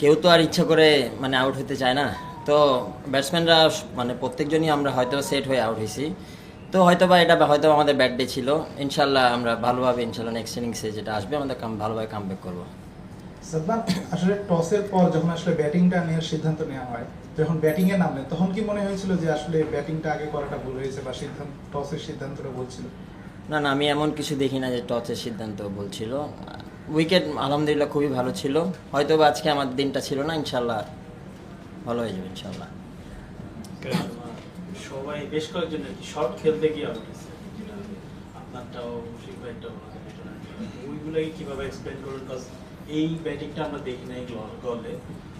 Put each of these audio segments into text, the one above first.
কেউ তো আর ইচ্ছা করে মানে আউট হতে চায় না। তো ব্যাটসম্যানরা মানে প্রত্যেকজনই আমরা হয়তো সেট হয়ে আউট হয়েছি তো হয়তো বা এটা হয়তো আমাদের ব্যাট ডে ছিল। ইনশাল্লাহ আমরা ভালোভাবে ইনশাল্লাহ নেক্সট ইনিংসে যেটা আসবে আমাদের কাম ভালোভাবে কাম ব্যাক করব। সাদমান আসলে টসের পর যখন আসলে ব্যাটিংটা নেওয়ার সিদ্ধান্ত নেওয়া হয় যখন ব্যাটিং এ নামলেন তখন কি মনে হয়েছিল যে আসলে ব্যাটিংটা আগে করাটা ভুল হয়েছে বা সিদ্ধান্ত টসের সিদ্ধান্তটা ভুল ছিল? না না আমি এমন কিছু দেখি না যে টসের সিদ্ধান্ত বলছিল উইকেট আলহামদুলিল্লাহ খুবই ভালো ছিল। হয়তো বা আজকে আমার দিনটা ছিল না ইনশাল্লাহ ভালো হয়ে যাবে ইনশাল্লাহ সবাই বেশ কয়েকজন শর্ট খেলতে গিয়ে আউট হয়েছে আপনারটাও মুশিক ভাইটাও ওইগুলোকে কীভাবে এক্সপ্লেন করুন কজ এই ব্যাটিংটা আমরা দেখি নাই গলে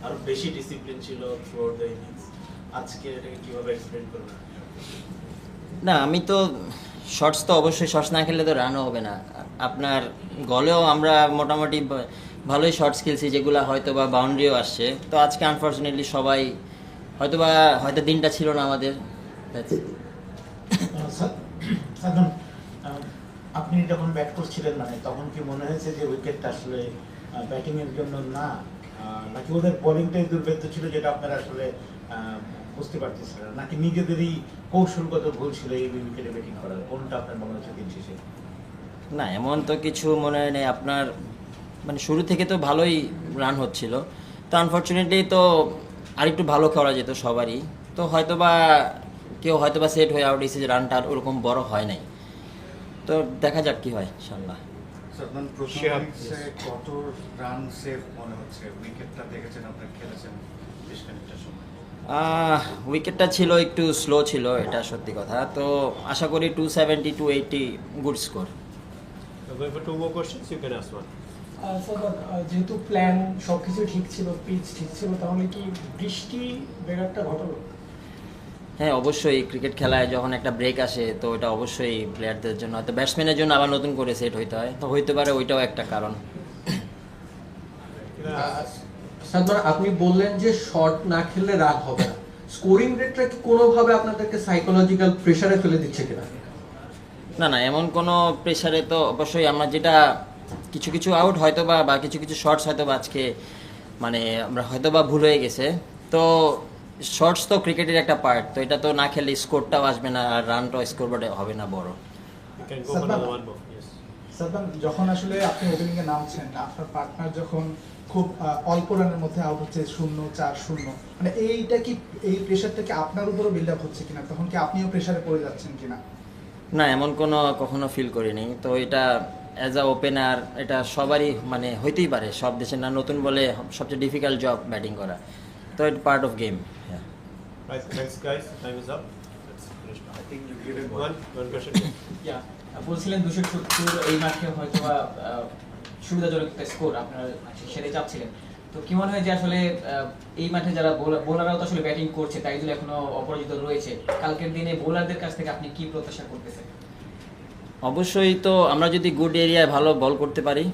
আরও বেশি ডিসিপ্লিন ছিল থ্রু দ্য ইনিংস আজকে এটাকে কীভাবে এক্সপ্লেন করবেন? না আমি তো শর্টস তো অবশ্যই শর্টস না খেললে তো রানও হবে না। আপনার গলেও আমরা মোটামুটি ভালোই শর্টস খেলছি, যেগুলো হয়তো বা বাউন্ডারিও আসছে। তো আজকে আনফর্চুনেটলি সবাই হয়তো বা হয়তো দিনটা ছিল না আমাদের. আপনি যখন ব্যাট করছিলেন মানে তখন কি মনে হয়েছে যে উইকেটটা আসলে ব্যাটিং এর জন্য না নাকি ওদের বোলিংটাই দুর্ভেদ্য ছিল যেটা আপনারা আসলে বুঝতে পারতেছিলেন নাকি নিজেদেরই কৌশলগত ভুল ছিল এই উইকেটে ব্যাটিং করার? কোনটা আপনার মনে হচ্ছে দিন শেষে? না এমন তো কিছু মনে নেই। আপনার মানে শুরু থেকে তো ভালোই রান হচ্ছিল। তো আনফর্চুনেটলি তো আরেকটু ভালো করা যেত সবারই। তো হয়তো বা কেউ হয়তো বা সেট হয়ে আউট যে রানটা আর ওরকম বড় হয় নাই। তো দেখা যাক কি হয় ইনশাল্লাহ সাদমান প্রথম Sure. ইনিংসে কত রান সেভ মনে হচ্ছে? উইকেটটা দেখেছেন আপনার খেলেছেন বেশ খানিকটা সময়। উইকেটটা ছিল একটু স্লো ছিল এটা সত্যি কথা। তো আশা করি two seventy two eighty good score Going for two more questions, you can ask one. Ah, sir, ah, যেহেতু প্ল্যান সবকিছু ঠিক ছিল পিচ ঠিক ছিল তাহলে কি বৃষ্টি ব্যাঘাতটা ঘটালো হ্যাঁ অবশ্যই ক্রিকেট খেলায় যখন একটা ব্রেক আসে তো ওটা অবশ্যই প্লেয়ারদের জন্য হয়তো ব্যাটসম্যানের জন্য আবার নতুন করে সেট হইতে হয়। তো হইতে পারে ওইটাও একটা কারণ। আপনি বললেন যে শর্ট না খেললে রাগ হবে না। স্কোরিং রেটটা কি কোনোভাবে আপনাদেরকে সাইকোলজিক্যাল প্রেসারে ফেলে দিচ্ছে কিনা? না না এমন কোনো প্রেশারে তো অবশ্যই আমরা যেটা কিছু কিছু আউট হয়তো বা বা কিছু কিছু শর্টস হয়তো বা আজকে মানে আমরা হয়তো বা ভুল হয়ে গেছে। তো শর্টস তো ক্রিকেটের একটা পার্ট তো এটা তো না খেলে স্কোরটাও আসবে না আর রানটাও স্কোর হবে না বড়। যখন আসলে আপনি ওপেনিং এ নামছেন আপনার পার্টনার যখন খুব অল্প রানের মধ্যে আউট হচ্ছে শূন্য চার শূন্য মানে এইটা কি এই প্রেশারটা কি আপনার উপরও বিল্ড আপ হচ্ছে কিনা? তখন কি আপনিও প্রেশারে পড়ে যাচ্ছেন কিনা? না এমন কোনো কখনো ফিল করিনি। তো এটা অ্যাজ আ ওপেনার এটা সবারই মানে হইতেই পারে। সব দেশে না নতুন বলে সবচেয়ে ডিফিকাল্ট জব ব্যাটিং করা। তো এটা পার্ট অফ গেম হ্যাঁ. ইয়া বলছিলেন দুশো সত্তর এই মাঠে হয়তো বা সুবিধাজনক একটা স্কোর আপনারা সেটাই চাচ্ছিলেন। তো কি মনে হয় যে আসলে এই মাঠে যারা বোলাররাও তো আসলে ব্যাটিং করছে তাই জন্য এখনও অপরাজিত রয়েছে কালকের দিনে বোলারদের কাছ থেকে আপনি কি প্রত্যাশা করতেছেন অবশ্যই তো আমরা যদি গুড এরিয়ায় ভালো বল করতে পারি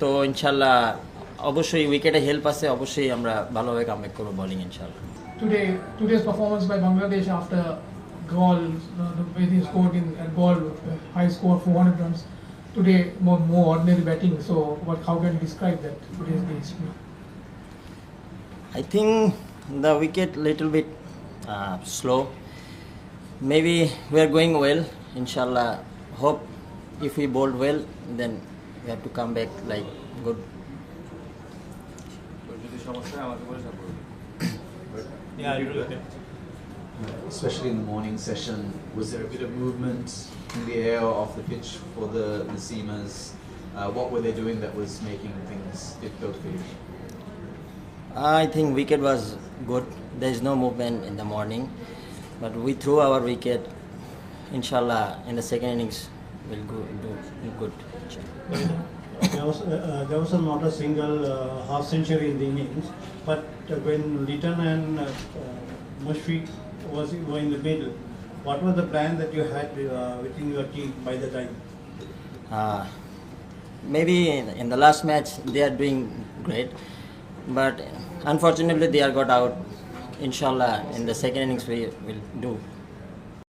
তো ইনশাল্লাহ অবশ্যই উইকেটে হেল্প আছে অবশ্যই আমরা ভালোভাবে কামব্যাক করব বোলিং ইনশাল্লাহ by Bangladesh after Gaul, uh, the way they scored in at Gaul, uh, high score 400 runs. Today, more, more ordinary batting. So, what? How can you describe that today's day? I think the wicket little bit uh, slow. Maybe we are going well. Inshallah, hope if we bowl well, then we have to come back like good. Yeah, you do it. Especially in the morning session, was there a bit of movement in the air or off the pitch for the Nasimas? Uh, what were they doing that was making things difficult for you? I think wicket was good. There is no movement in the morning, but we threw our wicket. Inshallah, in the second innings, we'll go do good. There was, uh, there was not a single uh, half century in the innings, but uh, when Litton and uh, uh, Mushfiq was in the middle, what was the plan that you had uh, within your team by the time? Uh, maybe in the last match they are doing great, but unfortunately they are got out. Inshallah, in the second innings we will do